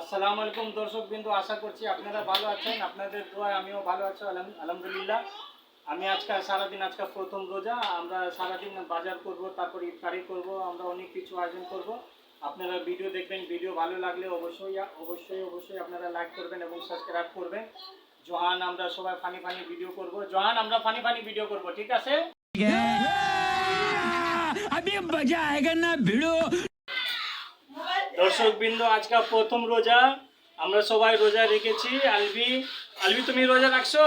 আসসালামু আলাইকুম দর্শক বিন্দু, আশা করছি আপনারা ভালো আছেন। আপনাদের দোয়ায় আমিও ভালো আছি আলহামদুলিল্লাহ। আমি আজকে, সারাদিন আজকে প্রথম রোজা। আমরা সারাদিন বাজার করব, তারপর ইফতারি করব, আমরা অনেক কিছু আয়োজন করব। আপনারা ভিডিও দেখবেন, ভিডিও ভালো লাগলে অবশ্যই অবশ্যই অবশ্যই আপনারা লাইক করবেন এবং সাবস্ক্রাইব করবেন। জোহান, আমরা সবাই ফানি ফানি ভিডিও করব। জোহান, আমরা ফানি ফানি ভিডিও করব, ঠিক আছে? দর্শক বিন্দু আজকে প্রথম রোজা। আমরা সবাই রোজা রেখেছি। আলবি আলবি, তুমি রোজা রাখছো?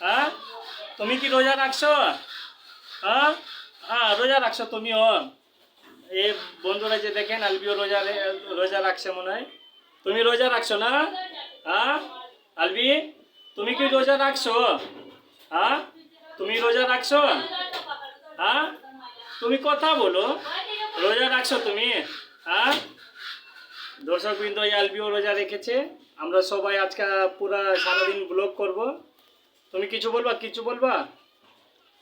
হ্যাঁ? তুমি কি রোজা রাখছো? হ্যাঁ? হ্যাঁ রোজা রাখছো তুমিও। এ বন্ধুরা যে দেখেন, আলবিও রোজা রোজা রাখছে মনে হয়। তুমি রোজা রাখছো না? হ্যাঁ? আলবি, তুমি কি রোজা রাখছো? হ্যাঁ? তুমি রোজা রাখছো? হ্যাঁ? তুমি কথা বলো। রোজা রাখছো তুমি? হ্যাঁ? দর্শক বৃন্দ আলবিও রোজা রেখেছে। আমরা সবাই আজকে পুরা সারাদিন ব্লগ করব। তুমি কিছু বলবা? কিছু বলবা?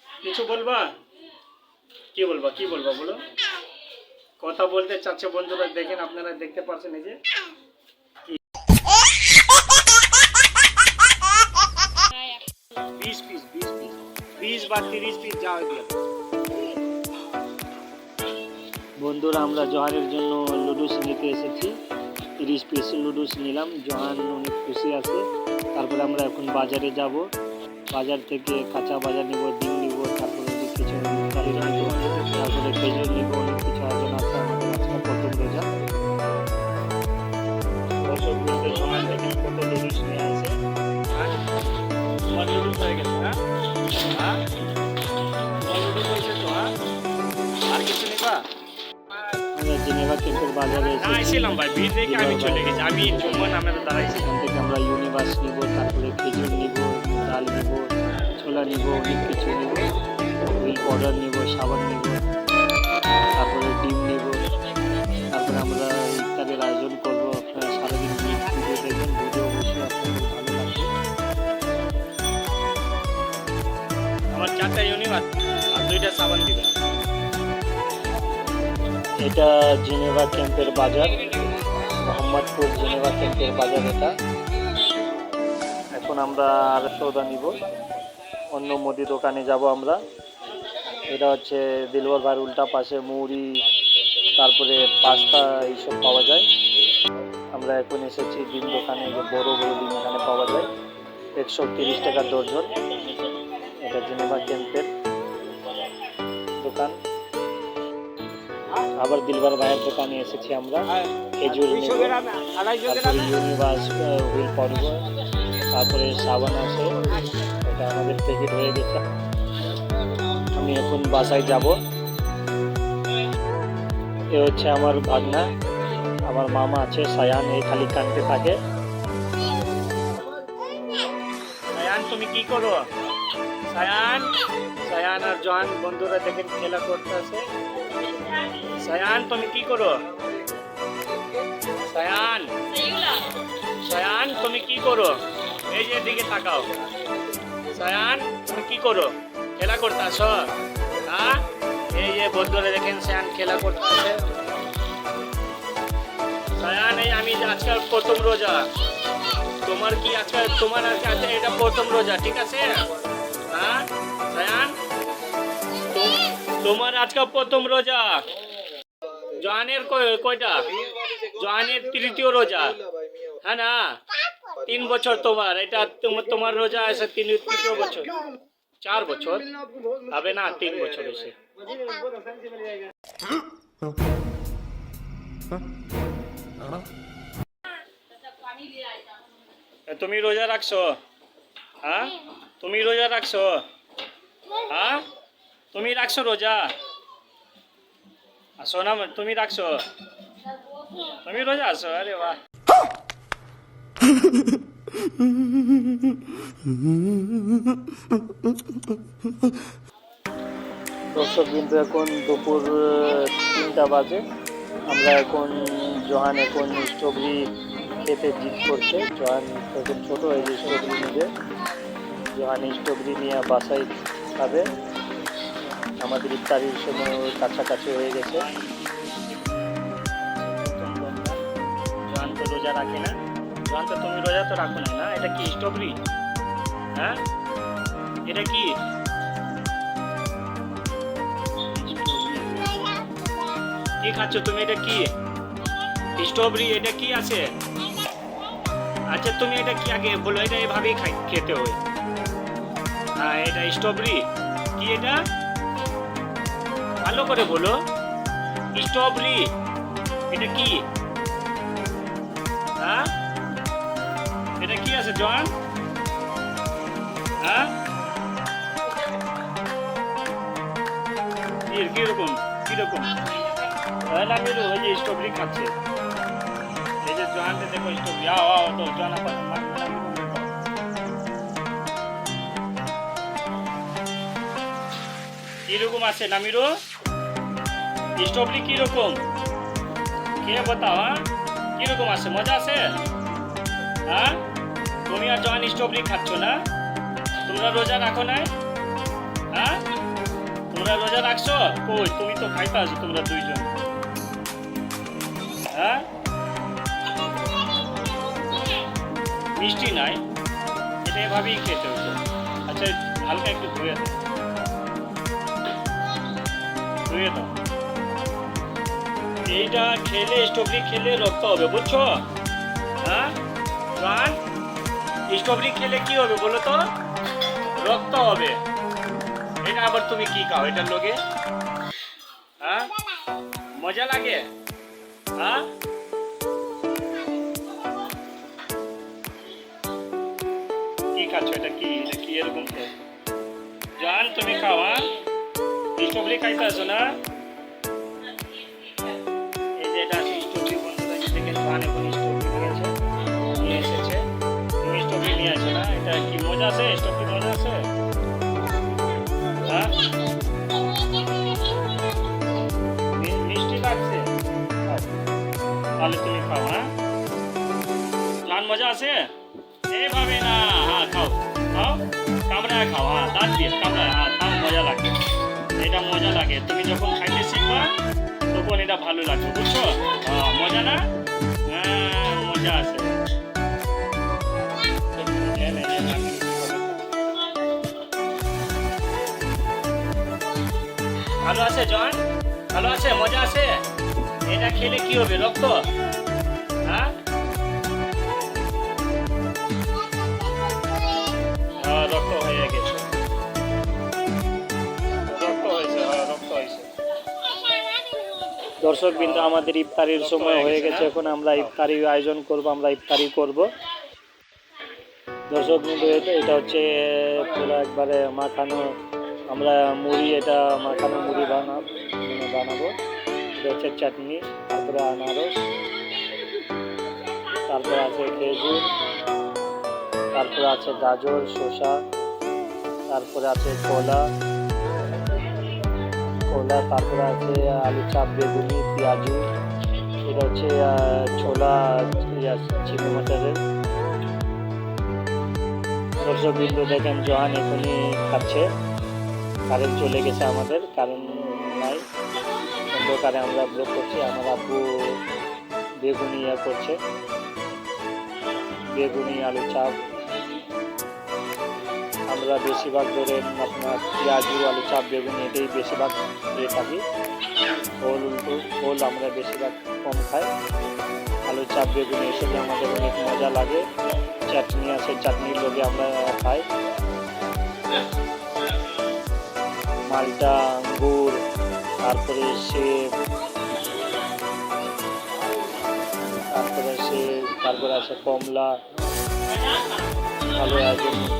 কিছু বলবা? কি বলবা? কি বলবা বলো? কথা বলতে চাচ্ছে বন্ধুরা দেখেন আপনারা দেখতে পাচ্ছেন এই যে। বিশ পিস বিশ পিস বিশ বা তিরিশ পিস যা দিয়ে দাও। বন্ধুরা, আমরা জহানের জন্য লুডুস নিতে এসেছি। তিরিশ পিস লুডুস নিলাম। জহান অনেক খুশি আছে। তারপরে আমরা এখন বাজারে যাব। বাজার থেকে কাঁচা বাজার নিব, ডিম নিব, তারপরে অনেক কিছু তারপরে খেজুর নিব, অনেক কিছু আয়োজন আছে। আমাদের দেখেন কত লুডুস নিয়ে হ্যাঁ? লুডুস হয়ে গেছে। আমরা জেনেভা ক্যাম্পের বাজারে এসেছিলাম ভাই ভিড় দেখে আমি চলে গেছি। আমি চুম্বন আমরা দাঁড়াইছি এখান থেকে আমরা ইউনিভার্স নিব তারপরে খেজুর নিব ডাল নিব ছোলা নিব অনেক কিছু নিব পাউডার নিব সাবান নিব তারপরে ডিম নিব তারপরে আমরা ইত্যাদির আয়োজন করব আপনারা সারাদিন ভিডিও দেখবেন ভিডিও অবশ্যই আপনাদের ভালো লাগবে। আমার চারটা ইউনিভার্স আর দুইটা সাবান দিবেন। এটা জেনেভা ক্যাম্পের বাজার, মোহাম্মদপুর জেনেভা ক্যাম্পের বাজার এটা। এখন আমরা আর সৌদা নিব। অন্য মুদি দোকানে যাব আমরা। এটা হচ্ছে দিলবর ভাইয়ের উল্টা পাশে মুড়ি, তারপরে পাস্তা এইসব পাওয়া যায়। আমরা এখন এসেছি ডিম দোকানে বড় বড় ডিম এখানে পাওয়া যায়। একশো তিরিশ টাকা দর্জন এটা জেনেভা ক্যাম্পের আবার দিলবার ভাইয়ের দোকানে এসেছি আমরা। খেজুর নেব। তারপরে ইউনিভার্স হুইল পাউডার তারপরে সাবান আছে। এটা আমাদের প্যাকেট হয়ে গেছে। আমি এখন বাসায় যাব। এ হচ্ছে আমার ভাগনা। আমার মামা আছে সায়ান। এই খালি কানতে থাকে। সায়ান তুমি কি করো? সায়ান? সায়ান আর জহান বন্ধুরা দেখেন খেলা করতে আছে সায়ান, তুমি কি করো? সায়ান সায়ান, তুমি কি করো? এই যে দিকে তাকাও। সায়ান, তুমি কি করো? খেলা করতে আসো হ্যাঁ? এই যে বন্ধুরা দেখেন সায়ান খেলা করতে আছে সায়ান, এই আমি আজকাল প্রথম রোজা। তোমার কি আজকাল তোমার আজকে এটা প্রথম রোজা, ঠিক আছে? হ্যাঁ? তোমার আজকে প্রথম রোজা। জহানের কয়- কয়টা? জহানের তৃতীয় রোজা। হ্যাঁ না? তিন বছর তোমার। এটা তোমার তোমার রোজা আছে তিন, তৃতীয় বছর। চার বছর? হবে না, তিন বছর এসে তুমি রোজা রাখছো? হ্যাঁ? তুমি রোজা রাখছো? হ্যাঁ? তুমি রাখছো রোজা? আসো না তুমি রাখছো? তুমি রোজা আসো আরে বাহ। দর্শক কিন্তু এখন দুপুর তিনটা বাজে। আমরা এখন জহান এখন স্ট্রবেরি খেতে জিত করছে। জহান এখন ছোট, এই যে স্ট্রবেরি জহান স্ট্রবেরি নিয়ে বাসায় খাবে। আমাদের ইফতারির সময় কাছাকাছি হয়ে গেছে। জহান তো রোজা রাখে না? জোয়ান তো তুমি রোজা তো রাখো না না? এটা কি স্ট্রবেরি? হ্যাঁ? এটা কি? কি খাচ্ছ তুমি? এটা কি? স্ট্রবেরি? এটা কি আছে? আচ্ছা তুমি এটা কি আগে বলো? এটা এভাবেই খাই, খেতে হয়। হ্যাঁ এটা স্ট্রবেরি। কি এটা? ভালো করে বলো। স্ট্রবেরি এটা কি? হ্যাঁ? এটা কি আছে জন হ্যাঁ? কীরকম? কীরকম? তাহলে আমি ওই যে স্ট্রবেরি খাচ্ছে। এই যে জোয়ানটা দেখো স্ট্রবেরি আও তো জোয়ান কীরকম আছে নামিরো স্টোভলি কীরকম? কে বতাও হ্যাঁ? কীরকম আছে? মজা আছে? হ্যাঁ? তুমি আর জয়েন স্ট্রবেরি খাচ্ছ না? তোমরা রোজা রাখো না হ্যাঁ? তোমরা রোজা রাখছো? কই, তুমি তো খাইতে আছো তোমরা দুইজন। হ্যাঁ? মিষ্টি নাই। এটা এভাবেই খেতে হতো আচ্ছা হালকা একটু ধুয়ে দাও। ধুয়ে দাও। এইটা খেলে, স্ট্রবেরি খেলে রক্ত হবে, বুঝছ? হ্যাঁ? গান স্ট্রবেরি খেলে কি হবে বলো তো? রক্ত হবে। এটা আবার তুমি কি খাও, এটার লোকে হ্যাঁ? মজা লাগে? হ্যাঁ? কি খাচ্ছ এটা কি? এটা কি এরকম জান, তুমি খাওয়া হ্যাঁ? স্ট্রবেরি খাইতে আসো না? এই থেকে জান নিয়েছে নিয়ে এসেছে। তুমি স্ট্রবেরি নিয়ে আসো না, এটা কি মজা আছে? স্ট্রবেরি মজা আছে? হ্যাঁ? মিষ্টি লাগছে। তাহলে তুমি খাও হ্যাঁ? জান মজা আছে? এইভাবে না হ্যাঁ খাও। খাও? কামড়ায় খাও হ্যাঁ দাঁত দিয়ে কামড়ায় হ্যাঁ তাও মজা লাগে। এটা মজা লাগে। তুমি যখন খাইতে শিখবা, তখন এটা ভালো লাগবে, বুঝছ? হ্যাঁ মজা না? ভালো আছে জন? ভালো আছে? মজা আছে? এটা খেলে কি হবে? রক্ত? দর্শক বিন্দু আমাদের ইফতারির সময় হয়ে গেছে, এখন আমরা ইফতারি আয়োজন করব, আমরা ইফতারি করব। দর্শক বিন্দু এটা হচ্ছে, পুরো একবারে মাখানো, আমরা মুড়ি, এটা মাখানো মুড়ি বানাব বানাবো। এটা হচ্ছে চাটনি, তারপরে আনারস, তারপরে আছে খেজুর, তারপরে আছে গাজর, শসা, তারপরে আছে কলা। কলা তারপরে আছে আলু চাপ বেগুনি পেঁয়াজু এটা হচ্ছে ছোলা ইয়া, চিনি মটরের। দর্শক বিন্দু দেখেন জোহান এখনই খাচ্ছে। কারেন্ট চলে গেছে আমাদের কারেন্ট নাই। অন্ধকারে আমরা ব্লক করছি আমার আব্বু বেগুনি ইয়া করছে। বেগুনি আলু চাপ আমরা বেশিরভাগ ধরেন আপনার পেঁয়াজু, আলু চাপ, বেগুন এটাই বেশিরভাগ দিয়ে থাকি। ওল উল্টো ওল আমরা বেশিরভাগ কম খাই। আলু, চাপ, বেগুন এসবে আমাদের অনেক মজা লাগে। চাটনি আছে, চাটনির লোকে আমরা খাই। মালটা, আঙ্গুর, তারপরে সেব তারপরে সেব তারপরে আছে কমলা ভালো আয়োজন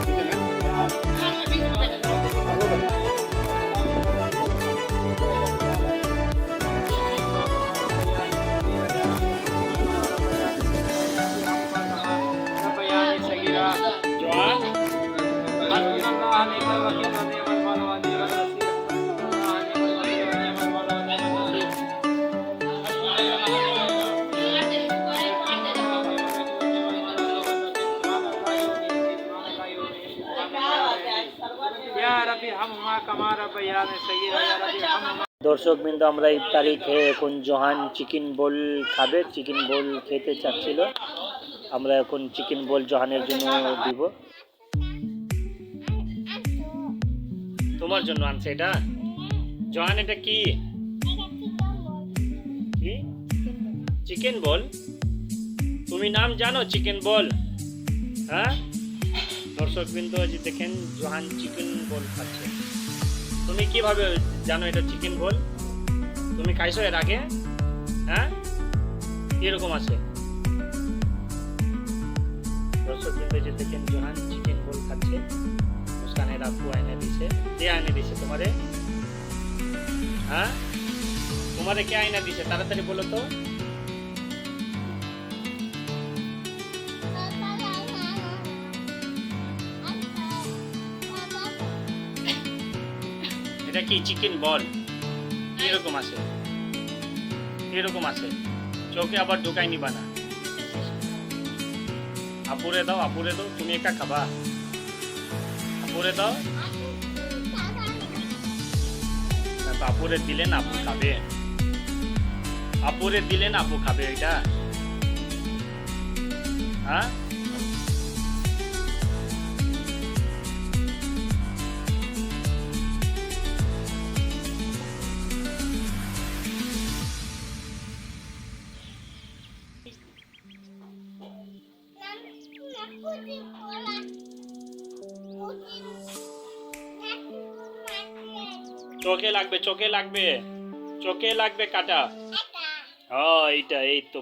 দর্শক বিন্দু আমরা ইফতারি খেয়ে এখন জোহান চিকেন বোল খাবে। চিকেন বোল খেতে চাচ্ছিল। আমরা এখন চিকেন বোল জোহানের জন্য দিব। তোমার জন্য আনছে এটা? জোহান, এটা কি? চিকেন বল? তুমি নাম জানো চিকেন বল? হ্যাঁ? দর্শক বিন্দু দেখেন জোহান চিকেন বল খাচ্ছে। তুমি কীভাবে জানো এটা চিকেন বল তুমি খাইছো এর আগে? হ্যাঁ? কীরকম আছে? দর্শক বিন্দু যে দেখেন জোহান চিকেন বল খাচ্ছে। মুস্কানের আপু আইনে দিছে। কে আইনে দিছে তোমারে? হ্যাঁ? তোমারে কে আইনা দিছে? তাড়াতাড়ি বলো তো। এটা কি চিকেন বল? কীরকম আছে। কীরকম আছে। চোখে আবার ঢুকাই নিবা না। আপুরে দাও আপুরে দাও, তুমি একা খাবা। আপুরে দাও। আপুরে দিলে না আপু খাবে। আপুরে দিলে না আপু খাবে, এটা। হ্যাঁ? চোখে লাগবে চোখে লাগবে চোখে লাগবে কাটা। ও এইটা, এই তো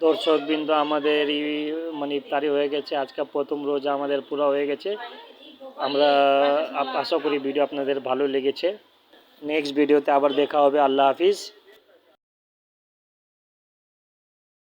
দর্শক বিন্দু আমাদের মানে ইফতারি হয়ে গেছে। আজকে প্রথম রোজা আমাদের পুরো হয়ে গেছে। আমরা আশা করি ভিডিও আপনাদের ভালো লেগেছে। নেক্সট ভিডিওতে আবার দেখা হবে। আল্লাহ হাফিজ।